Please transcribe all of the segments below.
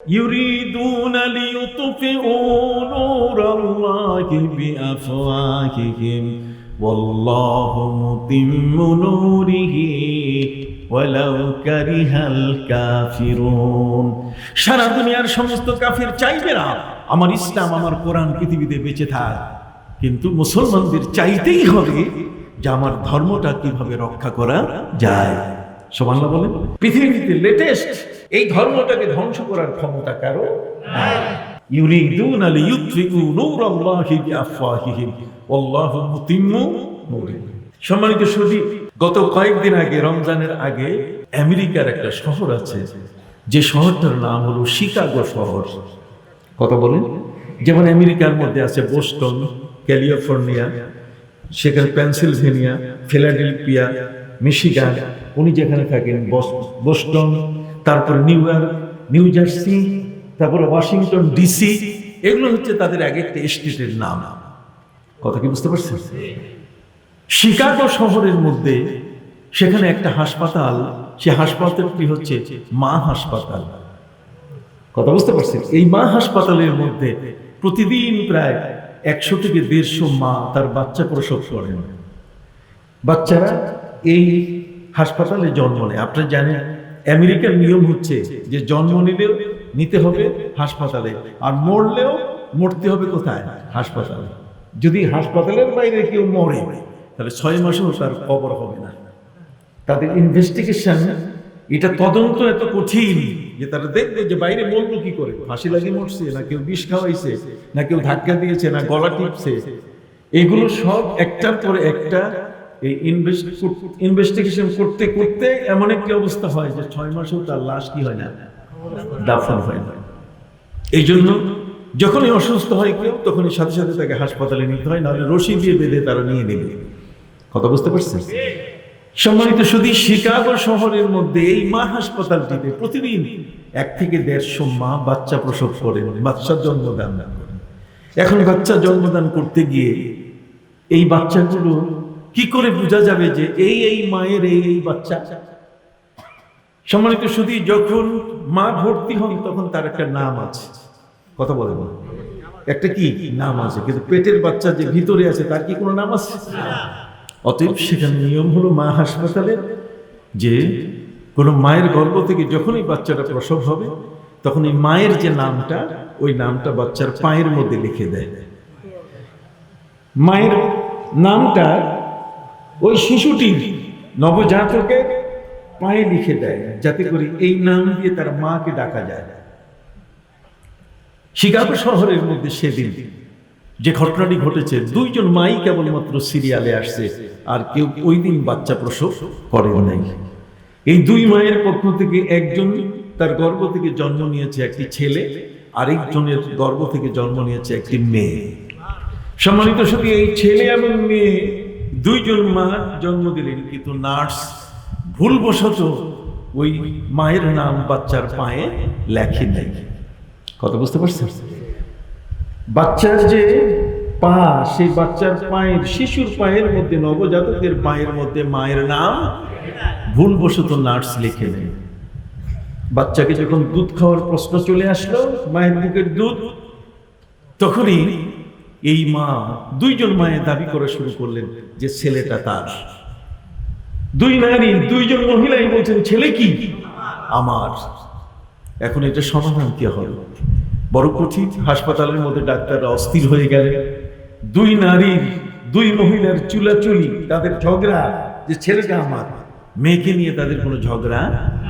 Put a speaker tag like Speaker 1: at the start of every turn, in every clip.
Speaker 1: يريدون ليطفئوا نور الله بأفواههم والله متم نوره ولو كره الكافرون সারা দুনিয়ার সমস্ত কাফির চাইবে না আমার ইসলাম আমার কোরআন পৃথিবীতে বেঁচে থাক কিন্তু মুসলমানদের চাইতেই হবে যে আমার ধর্মটা কিভাবে রক্ষা করা যায় সমান বলেন পৃথিবীতে লেটেস্ট এই ধর্মটাকে ধ্বংস করার ক্ষমতা কারও সম্মানিত সুধী, গত কয়েকদিন আগে, রমজানের আগে আমেরিকার একটা শহর আছে, যে শহরটার নাম হলো শিকাগো শহর। কথা বলেন। যেমন আমেরিকার মধ্যে আছে বোস্টন, ক্যালিফোর্নিয়া, সেখানে পেনসিলভেনিয়া, ফিলাডেলফিয়া, মিশিগান, উনি যেখানে থাকেন বোস্টন তারপরে নিউ ইয়র্ক, নিউ জার্সি, তারপরে ওয়াশিংটন ডিসি, এগুলো হচ্ছে তাদের এক একটা স্টেটের নাম। কথা কি বুঝতে পারছেন? শিকাগো শহরের মধ্যে সেখানে একটা হাসপাতাল, সে হাসপাতালটি হচ্ছে মা হাসপাতাল। কথা বুঝতে পারছেন? এই মা হাসপাতালের মধ্যে প্রতিদিন প্রায় একশো থেকে দেড়শো মা তার বাচ্চা প্রসব করেন। বাচ্চারা এই হাসপাতালে জন্ম নেয়। আপনারা জানেন আমেরিকার নিয়ম হচ্ছে যে জন্ম নিলেও নিতে হবে হাসপাতালে, আর মরলেও মরতে হবে কোথায়? হাসপাতালে। যদি হাসপাতালের বাইরে কেউ মরে, তাহলে ছয় মাসেও তার কবর হবে না। তাদের ইনভেস্টিগেশন এটা তদন্ত এত কঠিন যে তারা দেখবে যে বাইরে মরলো কি করে? ফাঁসি লাগিয়ে মরছে, না কেউ বিষ খাওয়াইছে, না কেউ ধাক্কা দিয়েছে, না গলা টিপছে। এগুলো সব একটার পরে একটা এই ইনভেস্টিগেশন করতে করতে এমন একটি অবস্থা হয় যে ছয় মাসেও তার লাশ কি হয় না, দাফন হয় না। এই জন্য যখনই অসুস্থ হয় কেউ, তখনই সাথে সাথে তাকে হাসপাতালে নিতে হয়, নাহলে রশি দিয়ে বেঁধে তারা নিয়ে নেবে। কথা বুঝতে পারছেন? সম্মানিত শুধু শিকাগো শহরের মধ্যে এই মা হাসপাতালটিতে প্রতিদিন এক থেকে দেড়শো মা বাচ্চা প্রসব করেন, বাচ্চা জন্মদান এখন বাচ্চা জন্মদান করতে গিয়ে এই বাচ্চাগুলো কি করে বোঝা যাবে যে এই এই মায়ের, এই এই বাচ্চা? সম্মানিত শুধু যখন মা ভর্তি হন, তখন তার একটা নাম আছে। কথা বলে একটা কি? নাম আছে, কিন্তু পেটের বাচ্চা যে ভিতরে আছে, তার কি কোনো নাম আছে? অতএব সেখানে নিয়ম হলো মা হাসপাতালে যে কোনো মায়ের গর্ভ থেকে যখনই বাচ্চাটা প্রসব হবে তখন এই মায়ের যে নামটা, ওই নামটা বাচ্চার পায়ের মধ্যে লিখে দেয়। মায়ের নামটা ওই শিশুটির নবজাতকে পায়ে লিখে দেয়, যাতে করে এই নাম দিয়ে তার মাকে ডাকা যায়। শিকাগো শহরের মধ্যে সেদিন যে ঘটনাটি ঘটেছে, দুইজন মাই কেবলমাত্র সিরিয়ালে আসছে, আর কেউ ওই দিন বাচ্চা প্রসব করে নাই। এই দুই মায়ের পক্ষ থেকে একজন তার গর্ভ থেকে জন্ম নিয়েছে একটি ছেলে, আরেকজনের গর্ভ থেকে জন্ম নিয়েছে একটি মেয়ে। সম্মানিত শুধু এই ছেলে এবং মেয়ে দুইজন মা জন্ম দিলেন, কিন্তু নার্স ভুলবশত ওই মায়ের নাম বাচ্চার পায়ে লেখে নেই। কথা বুঝতে পারছেন? বাচ্চার যে পা, সেই বাচ্চার পায়ের, শিশুর পায়ের মধ্যে, নবজাতকের পায়ের মধ্যে মায়ের নাম ভুলবশত নার্স লিখে নেয় বাচ্চাকে যখন দুধ খাওয়ার প্রশ্ন চলে আসলো, মায়ের বুকের দুধ, তখনই এই মা দুইজন মায়ের দাবি করা শুরু করলেন যে ছেলেটা তার। দুই নারী, দুইজন মহিলাই বলছেন, ছেলে কি? আমার। এখন এটা সমাধান কি হবে? বড় কঠিন, হাসপাতালের মধ্যে ডাক্তাররা অস্থির হয়ে গেলেন। দুই নারীর দুই মহিলার চুলাচুলি, তাদের ঝগড়া যে ছেলেটা আমার, মেয়েকে নিয়ে তাদের কোনো ঝগড়া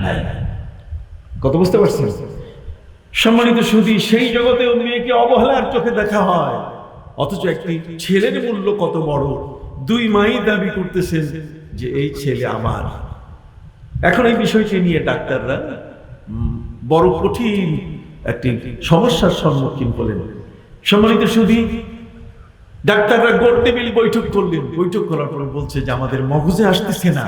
Speaker 1: নাই। কত বুঝতে পারছেন? সম্মানিত সুদী সেই জগতেও মেয়েকে অবহেলার চোখে দেখা হয়। অথচ একটি ছেলের মূল্য কত বড়? দুই মাই দাবি করতেছেন যে এই ছেলে আমার। এখন এই বিষয়টি নিয়ে ডাক্তাররা বড় কঠিন একটি সমস্যার সম্মুখীন হলেন। সম্মানিত সুদী ডাক্তাররা গোল টেবিল বৈঠক করলেন। বৈঠক করার পরে বলছে যে আমাদের মগজে আসতেছে না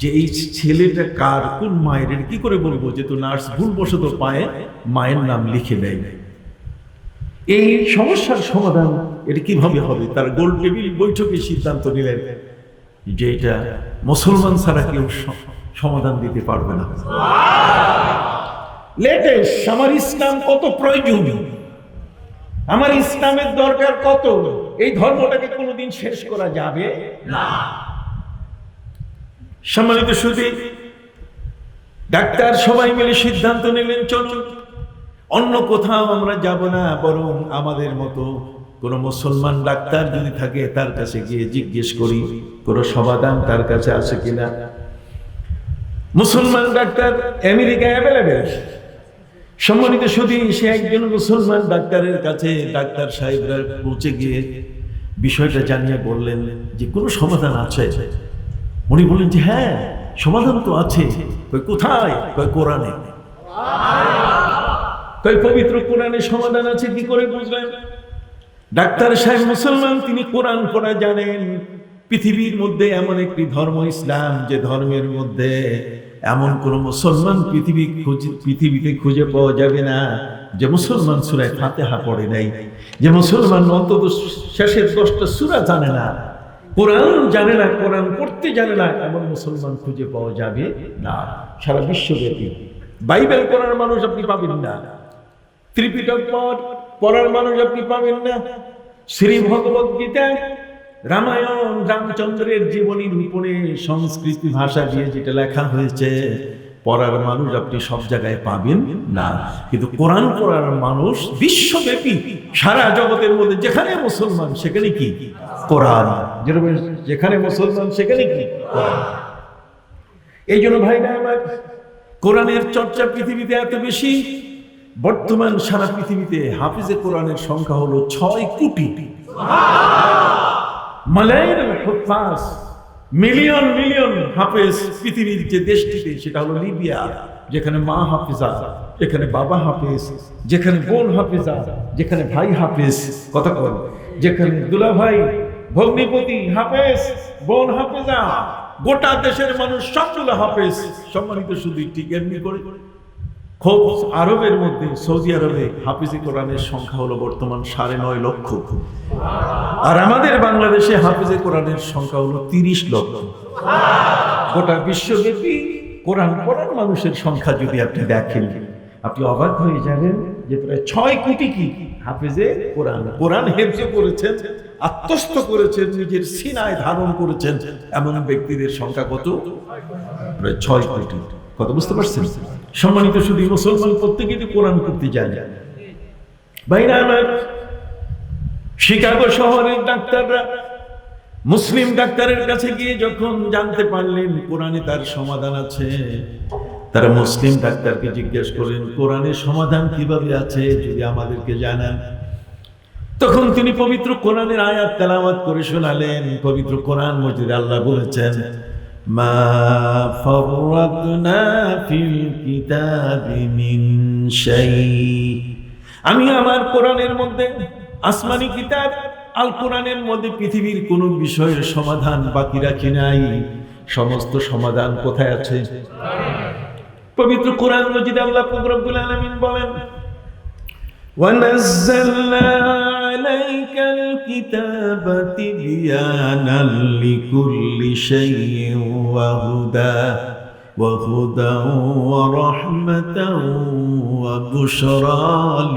Speaker 1: যে এই ছেলেটা কার, কোন মায়ের কি করে বলব যে তো নার্স ভুলবশত পায়ে মায়ের নাম লিখে দেয় এই সমস্যার সমাধান এটা কীভাবে হবে? তার গোল টেবিল বৈঠকে সিদ্ধান্ত নিলেন যে এটা মুসলমান ছাড়া কেউ সমাধান দিতে পারবে না। লেটেস্ট, আমার ইসলাম কত প্রয়োজন? আমার ইসলামের দরকার কত? এই ধর্মটাকে কোনোদিন শেষ করা যাবে না। সম্মানিত শুধু ডাক্তার সবাই মিলে সিদ্ধান্ত নিলেন, চলুন। অন্য কোথাও আমরা যাব না, বরং আমাদের মতো কোনো মুসলমান ডাক্তার যদি থাকে তার কাছে গিয়ে জিজ্ঞেস করি, কোনো সমাধান তার কাছে আছে কিনা? মুসলমান ডাক্তার আমেরিকায় অ্যাভেলেবেল সম্মানিত শুধু সে একজন মুসলমান ডাক্তারের কাছে ডাক্তার সাহেবরা পৌঁছে গিয়ে বিষয়টা জানিয়ে বললেন যে, কোনো সমাধান আছে? উনি বললেন যে হ্যাঁ সমাধান তো আছে। কোথায়? কোরআনে। কই, পবিত্র কোরআনে সমাধান আছে, কি করে বুঝলেন ডাক্তার সাহেব মুসলমান, তিনি কোরআন পড়া জানেন। পৃথিবীর মধ্যে এমন একটি ধর্ম, ইসলাম, যে ধর্মের মধ্যে এমন কোন মুসলমান পৃথিবী পৃথিবীতে খুঁজে পাওয়া যাবে না। যে মুসলমান সুরায় ফাতেহা পড়ে নাই, যে মুসলমান অন্তত শেষের দশটা সুরা জানে না। কোরআন জানে না, কোরআন পড়তে জানে না, এমন মুসলমান খুঁজে পাওয়া যাবে না। সারা বিশ্বব্যাপী। বাইবেল পড়ার মানুষ আপনি পাবেন না। ত্রিপিটক পড় পড়ার মানুষ আপনি পাবেন না। শ্রী ভগবত গীতা, রামায়ণ, রামচন্দ্রের জীবনীর উপরে সংস্কৃতি ভাষা দিয়ে যেটা লেখা হয়েছে পড়ার মানুষ আপনি সব জায়গায় পাবেন না। কিন্তু কোরআন পড়ার মানুষ বিশ্বব্যাপী, সারা জগতের মধ্যে যেখানে মুসলমান, সেখানে কি? কোরআন। যেখানে মুসলমান, সেখানে কি? এই জন্য ভাইরা আমার, কোরআনের চর্চা পৃথিবীতে এত বেশি বর্তমান সারা পৃথিবীতে হাফিজে কোরআনের সংখ্যা হলো ছয় কোটি। মিলিয়ন মিলিয়ন হাফেজ পৃথিবীর যে দেশটিতে, সেটা হলো লিবিয়া, যেখানে মা হাফিজা, যেখানে বাবা হাফেজ, যেখানে বোন হাফিজা, যেখানে ভাই হাফেজ, কথা কর যেখানে দুলা ভাই ভগ্নিপতি হাফেজ, বোন হাফেজা, গোটা দেশের মানুষ সবগুলো হাফেজ, সম্মানিত শুধু ঠিক এমনি করে। খুব আরবের মধ্যে, সৌদি আরবে হাফিজি কোরআনের সংখ্যা হলো বর্তমান সাড়ে নয় লক্ষ। আর আমাদের বাংলাদেশে হাফিজে কোরআনের সংখ্যা হলো তিরিশ লক্ষ। গোটা বিশ্বব্যাপী কোরআন পড়ার মানুষের সংখ্যা যদি আপনি দেখেন, আপনি অবাক হয়ে যাবেন যে প্রায় ছয় কোটি কি হাফিজে কোরআন। কোরআন হেফজে করেছেন, আত্মস্থ করেছেন, নিজের সিনায় ধারণ করেছেন, এমন ব্যক্তিদের সংখ্যা কত? প্রায় ছয় কোটি। কত বুঝতে পারছেন? সম্মানিত শুধু মুসলমান প্রত্যেকেই তো কোরআন করতে যায় ভাইরা আমার শিকাগো শহরের ডাক্তাররা মুসলিম ডাক্তারের কাছে গিয়ে যখন জানতে পারলেন কোরআনে তার সমাধান আছে, তারা মুসলিম ডাক্তারকে জিজ্ঞেস করেন কোরআনের সমাধান কীভাবে আছে যদি আমাদেরকে জানান? তখন তিনি পবিত্র কোরআনের আয়াত তেলাওয়াত করে শোনালেন। পবিত্র কোরআন মসজিদ আল্লাহ বলেছেন মা ফররাতনা ফিল কিতাবি মিন শাই আমি আমার কোরআনের মধ্যে আসমানি কিতাব আল কোরআনের মধ্যে পৃথিবীর কোনো বিষয়ের সমাধান বাকি রাখি নাই সমস্ত সমাধান কোথায় আছে পবিত্র কোরআন মজিদ আল্লাহ রব্বুল আলামিন বলেন ونزلنا عليك الكتاب تبيانا لكل شيء وهدى وهدى ورحمة وبشرى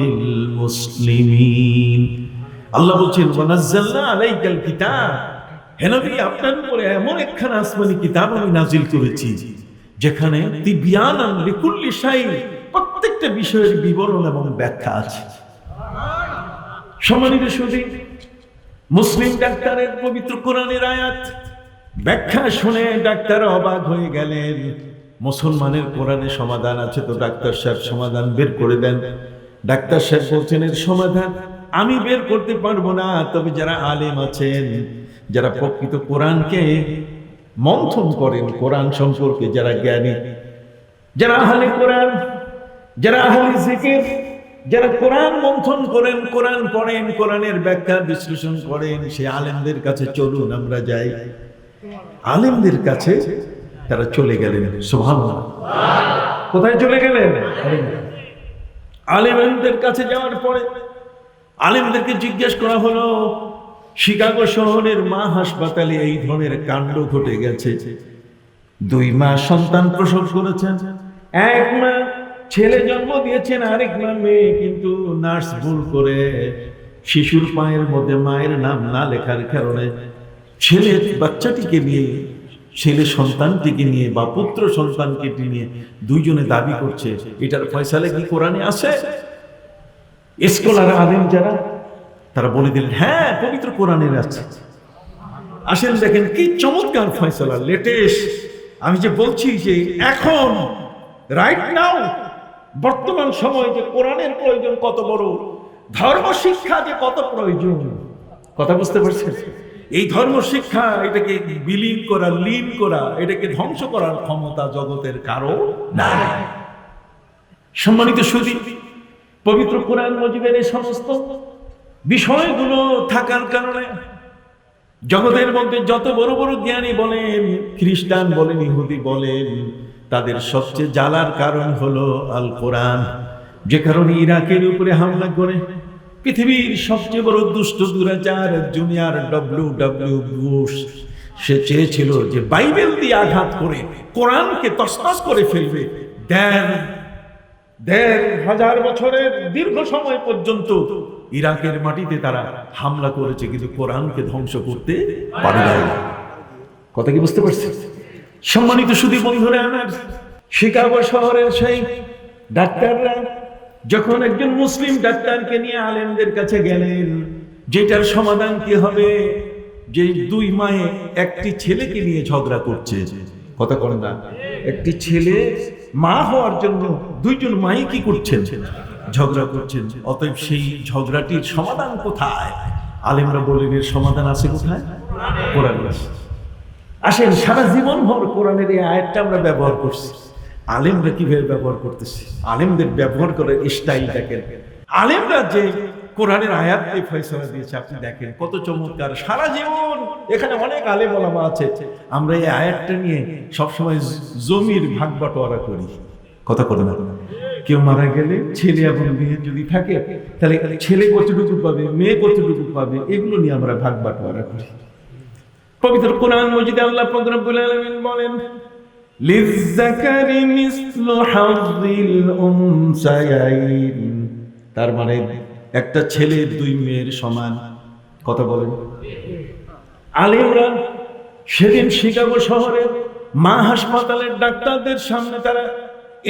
Speaker 1: للمسلمين আল্লাহ বলছেন ওয়ানাজ্জালনা আলাইকাল কিতাব হে নবী আপনার উপরে এমন একখানা আসমানি কিতাব আমি নাজিল করেছি যেখানে তিবিয়ানান লিকুল্লি শাই প্রত্যেকটা বিষয়ের বিবরণ এবং ব্যাখ্যা আছে সম্মানিত সুদী মুসলিম ডাক্তারের পবিত্র কোরআনের আয়াত। ব্যাখ্যা শুনে ডাক্তার অবাক হয়ে গেলেন। মুসলমানের কোরআনে সমাধান আছে তো ডাক্তার সাহেব সমাধান বের করে দেন। ডাক্তার সাহেব বলছেন, এর সমাধান আমি বের করতে পারব না। তবে যারা আলেম আছেন, যারা প্রকৃত কোরআনকে মন্থন করেন, কোরআন সম্পর্কে যারা জ্ঞানী, যারা আহলে কোরআন, যারা আহলে জিকির যারা কোরআন মন্থন করেন, কোরআন পড়েন, কোরআনের ব্যাখ্যা বিশ্লেষণ করেন, সে আলেমদের কাছে চলুন আমরা যাই। আলেমদের কাছে তারা চলে গেলেন সোভান কোথায় চলে গেলেন? আলেমদের কাছে যাওয়ার পরে আলেমদেরকে জিজ্ঞেস করা হলো, শিকাগো শহরের মা হাসপাতালে এই ধরনের কাণ্ড ঘটে গেছে। দুই মা সন্তান প্রসব করেছেন, এক মা ছেলে জন্ম দিয়েছেন আরেক নামে কিন্তু নার্স ভুল করে শিশুর পায়ের মধ্যে মায়ের নাম না লেখার কারণে ছেলে বাচ্চাটিকে নিয়ে, ছেলে সন্তানটিকে নিয়ে বা পুত্র সন্তানকে নিয়ে দুইজনে দাবি করছে। এটার ফয়সালে কি কোরআনে আছে? স্কলার আলেম যারা, তারা বলে দিলেন হ্যাঁ পবিত্র কোরআনের আছে। আসেন দেখেন কি চমৎকার ফয়সালা লেটেস্ট আমি যে বলছি যে এখন রাইট নাও বর্তমান সময়ে যে কোরআনের প্রয়োজন কত বড়, ধর্ম শিক্ষা যে কত প্রয়োজন, কথা বুঝতে পারছেন? এই ধর্ম শিক্ষা এটাকে বিলীন করা, লীন করা, এটাকে ধ্বংস করার ক্ষমতা জগতের কারও নাই। সম্মানিত সুদী পবিত্র কোরআন মজিদের এই সমস্ত বিষয়গুলো থাকার কারণে জগতের মধ্যে যত বড় বড় জ্ঞানী বলেন, খ্রিস্টান বলেন, ইহুদি বলেন তাদের সবচেয়ে জ্বালার কারণ হলো আল কোরআন যে কারণে ইরাকের উপরে হামলা করে। পৃথিবীর সবচেয়ে বড় দুষ্ট দুরাচার জুনিয়র ডব্লিউ ডব্লিউ বুশ সে চেয়েছিল যে বাইবেল দিয়ে আঘাত করে, কোরআনকে তসতস করে ফেলবে। দেড় দেড় হাজার বছরের দীর্ঘ সময় পর্যন্ত ইরাকের মাটিতে তারা হামলা করেছে, কিন্তু কোরআনকে ধ্বংস করতে পারে কথা কি বুঝতে পারছি সম্মানিত সুদী বন্ধুরা আমার শিকাগো শহরের সেই ডাক্তাররা যখন একজন মুসলিম ডাক্তারকে নিয়ে আলেমদের কাছে গেলেন, যেটার সমাধান কি হবে? যে দুই মায়ে একটি ছেলেকে নিয়ে ঝগড়া করছে। কথা করেন না। একটি ছেলে মা হওয়ার জন্য দুইজন মাই কি করছেন? ঝগড়া করছেন। অতএব সেই ঝগড়াটির সমাধান কোথায়? আলেমরা বললেন, এর সমাধান আছে কোথায়? কোরআন। আসেন, সারা জীবন ভর কোরআনের এই আয়াতটা আমরা ব্যবহার করছি। আলেমরা কীভাবে ব্যবহার করতেছে? আলেমদের ব্যবহার করার স্টাইল দেখেন। আলেমরা যে কোরআনের আয়াত এই ফয়সলা দিয়েছে, আপনি দেখেন, কত চমৎকার। সারা জীবন এখানে অনেক আলেম ওলামা আছে। আমরা এই আয়াতটা নিয়ে সবসময় জমির ভাগ বাটোয়ারা করি। কথা কথা না? কেউ মারা গেলে ছেলে এবং মেয়ে যদি থাকে, তাহলে ছেলে কতটুকু পাবে, মেয়ে কতটুকু পাবে, এগুলো নিয়ে আমরা ভাগ বাটোয়ারা করি। পবিত্র কোরআন মজিদে আল্লাহ পাক রব্বুল আলামিন বলেন তার মানে একটা ছেলে দুই মেয়ের সমান। কথা বলেন। আলেমরা সেদিন শিকাগো শহরের মা হাসপাতালের ডাক্তারদের সামনে তারা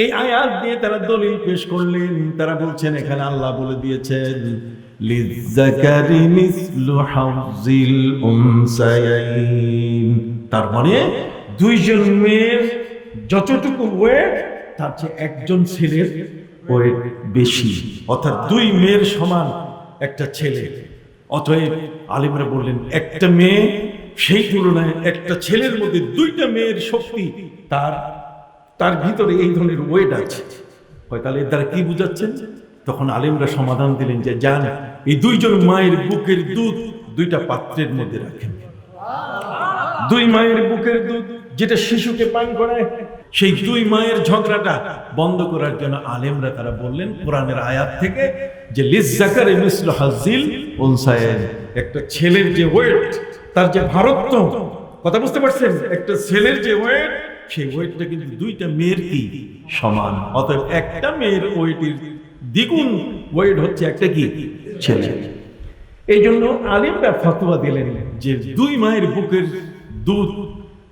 Speaker 1: এই আয়াত দিয়ে তারা দলিল পেশ করলেন। তারা বলছেন, এখানে আল্লাহ বলে দিয়েছেন তার মানে দুইজন মেয়ের যতটুকু ওয়েট তার চেয়ে একজন ছেলের ওয়েট বেশি। অর্থাৎ দুই মেয়ের সমান একটা ছেলে। অতএব আলিমরা বললেন, একটা মেয়ে সেই তুলনায় একটা ছেলের মধ্যে দুইটা মেয়ের শক্তি, তার তার ভিতরে এই ধরনের ওয়েট আছে। হয় তাহলে এর দ্বারা কি বুঝাচ্ছেন? তখন আলিমরা সমাধান দিলেন যে যান এই দুইজন মায়ের বুকের দুধ দুইটা পাত্রের মধ্যে রাখেন। দুই মায়ের বুকের দুধ যেটা শিশুকে পান করায় সেই দুই মায়ের ঝগড়াটা বন্ধ করার জন্য আলেমরা তারা বললেন, কোরআনের আয়াত থেকে যে লিজাকারে মিসল হাজিল একটা ছেলের যে ওয়েট, তার যে ভারত্ব, কথা বুঝতে পারছেন? একটা ছেলের যে ওয়েট, সেই ওয়েটটা কিন্তু দুইটা মেয়ের কি সমান, অতএব একটা মেয়ের ওয়েটের দ্বিগুণ ওয়েট হচ্ছে একটা কি? ছেলে। এই জন্য আলিমরা ফতোয়া দিলেন যে দুই মায়ের বুকের দুধ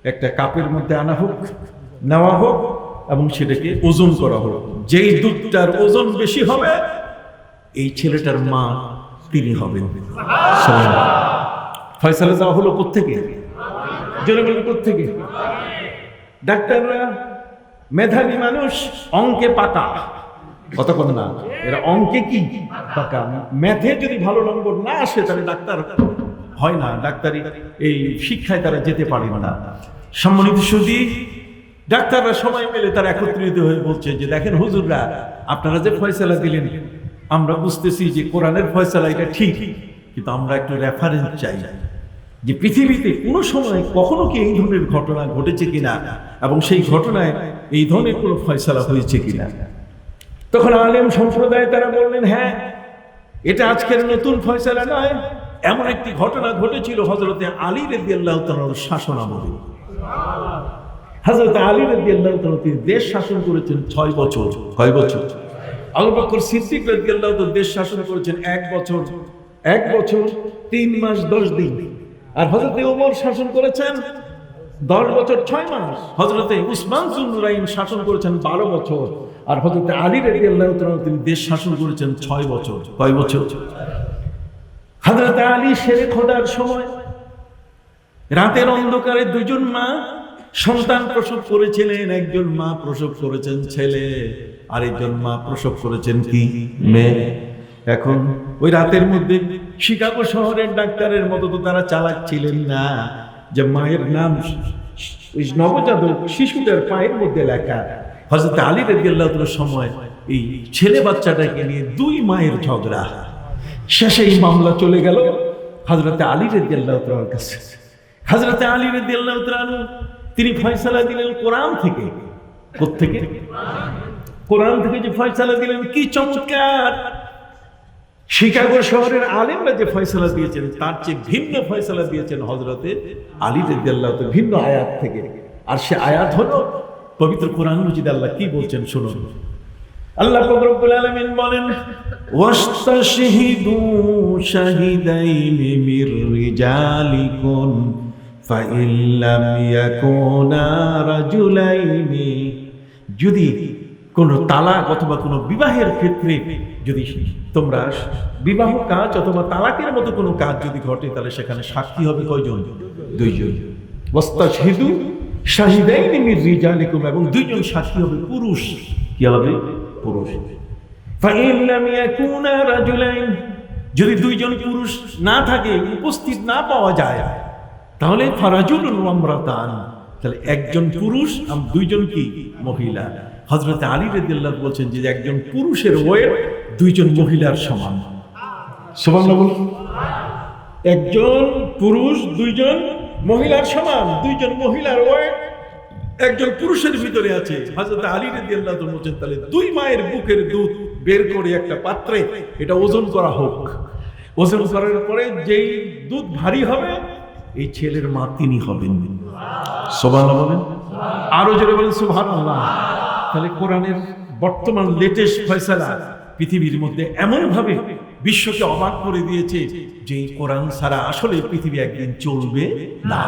Speaker 1: একটা কাপের মধ্যে আনা হোক, নেওয়া হোক এবং সেটাকে ওজন করা হোক। যেই দুধটার ওজন বেশি হবে, এই ছেলেটার মা তিনি হবেন। ফয়সালা দেওয়া হলো কোথেকে বলেন কোথেকে ডাক্তাররা মেধাবী মানুষ, অঙ্কে পাকা। কত কথা না? এরা অঙ্কে কি? ম্যাথে যদি ভালো নম্বর না আসে, তাহলে ডাক্তার হয় না। ডাক্তারি এই শিক্ষায় তারা যেতে পারে না। সম্মানিত সুদী ডাক্তাররা সময় পেলে তারা একত্রিত হয়ে বলছে যে, দেখেন হুজুররা, আপনারা যে ফয়সালা দিলেন, আমরা বুঝতেছি যে কোরআনের ফয়সালা এটা ঠিক, কিন্তু আমরা একটু রেফারেন্স চাই যে পৃথিবীতে কোনো সময় কখনো কি এই ধরনের ঘটনা ঘটেছে কিনা এবং সেই ঘটনায় এই ধরনের কোনো ফয়সালা হয়েছে কিনা? তখন আলেম সম্প্রদায় তারা বললেন হ্যাঁ এটা আজকের নতুন ফয়সালা নয়। এমন একটি ঘটনা ঘটেছিল হজরতে আলী রেদি আল্লাহ শাসন আমলে। হাজরত আলী রাজি আল্লাহ তিনি দেশ শাসন করেছেন ছয় বছর। কয় বছর। আবু বকর সিদ্দিক রাজি আল্লাহ দেশ শাসন করেছেন এক বছর। এক বছর তিন মাস দশ দিন। আর হজরত ওমর শাসন করেছেন দশ বছর ছয় মাস। হজরতে উসমান জুন্নুরাইন শাসন করেছেন বারো বছর। আর হজরতে আলী রাজি আল্লাহ তিনি দেশ শাসন করেছেন ছয় বছর। কয় বছর? হজরত আলী সেরে খোদার সময়, রাতের অন্ধকারে দুজন মা সন্তান প্রসব করেছিলেন, একজন মা প্রসব করেছেন ছেলে আর একজন মা প্রসব করেছেন কি? মেয়ে। এখন ওই রাতের মধ্যে শিকাগো শহরের ডাক্তারের মতো তো তারা চালাচ্ছিলেন না, যে মায়ের নাম ওই নবজাতক শিশুদের পায়ের মধ্যে লেখা। হজরত আলী রেদিয়াল্লাহ সময় এই ছেলে বাচ্চাটাকে নিয়ে দুই মায়ের ঝগড়া। শেষে এই মামলা চলে গেল হজরতে আলী রেদিয়াল্লাহ কাছে। হজরতে আলী রেদিয়াল্লাহ তিনি ফয়সালা দিলেন কোরআন থেকে। থেকে কোরআন থেকে যে ফয়সালা দিলেন, কি চমৎকার! শিকাগো শহরের আলেমরা যে ফয়সালা দিয়েছেন, তার চেয়ে ভিন্ন ফয়সালা দিয়েছেন হজরতে আলী রেদিয়াল্লাহ ভিন্ন আয়াত থেকে। আর সে আয়াত হলো পবিত্র কোরআন মজিদ আল্লাহ কি বলছেন শুনুন। আল্লাহ রব্বুল আলামিন বলেন, ওয়াস্তাশহিদু শাহিদাইনি মির রিজালিকুম ফাইন লাম ইয়াকুনা রাজুলাইনি। যদি কোন তালাক অথবা কোনো বিবাহের ক্ষেত্রে যদি তোমরা বিবাহ কাজ অথবা তালাকের মতো কোনো কাজ যদি ঘটে, তাহলে সেখানে সাক্ষী হবে কয়জন? দুইজন। ওয়াস্তাশহিদু এবং দুইজন হবে পুরুষ। কি হবে? পুরুষ। যদি দুইজন পুরুষ না থাকে, উপস্থিত না পাওয়া যায়, তাহলে ফারাজুল আমরাতান। তাহলে একজন পুরুষ দুইজন কি? মহিলা। হজরত আলী রেদিল্লাহ বলছেন যে একজন পুরুষের ওয়েট দুইজন মহিলার সমান। সমান না বলুন। একজন পুরুষ, দুইজন মহিলার সমান। দুইজন মহিলার ওয়েট একজন পুরুষের ভিতরে আছে হজরত আলী রেদি বলছেন, তাহলে দুই মায়ের বুকের দুধ বের করে একটা পাত্রে, এটা ওজন করা হোক। ওজন করার পরে যেই দুধ ভারী হবে, এই ছেলের মা তিনি হবেন। সোভান বলেন। আরও জোরে বলেন সুভান তাহলে কোরআনের বর্তমান লেটেস্ট ফয়সালা পৃথিবীর মধ্যে এমন ভাবে বিশ্বকে অবাক করে দিয়েছে যে কোরআন ছাড়া আসলে পৃথিবী একদিন চলবে না।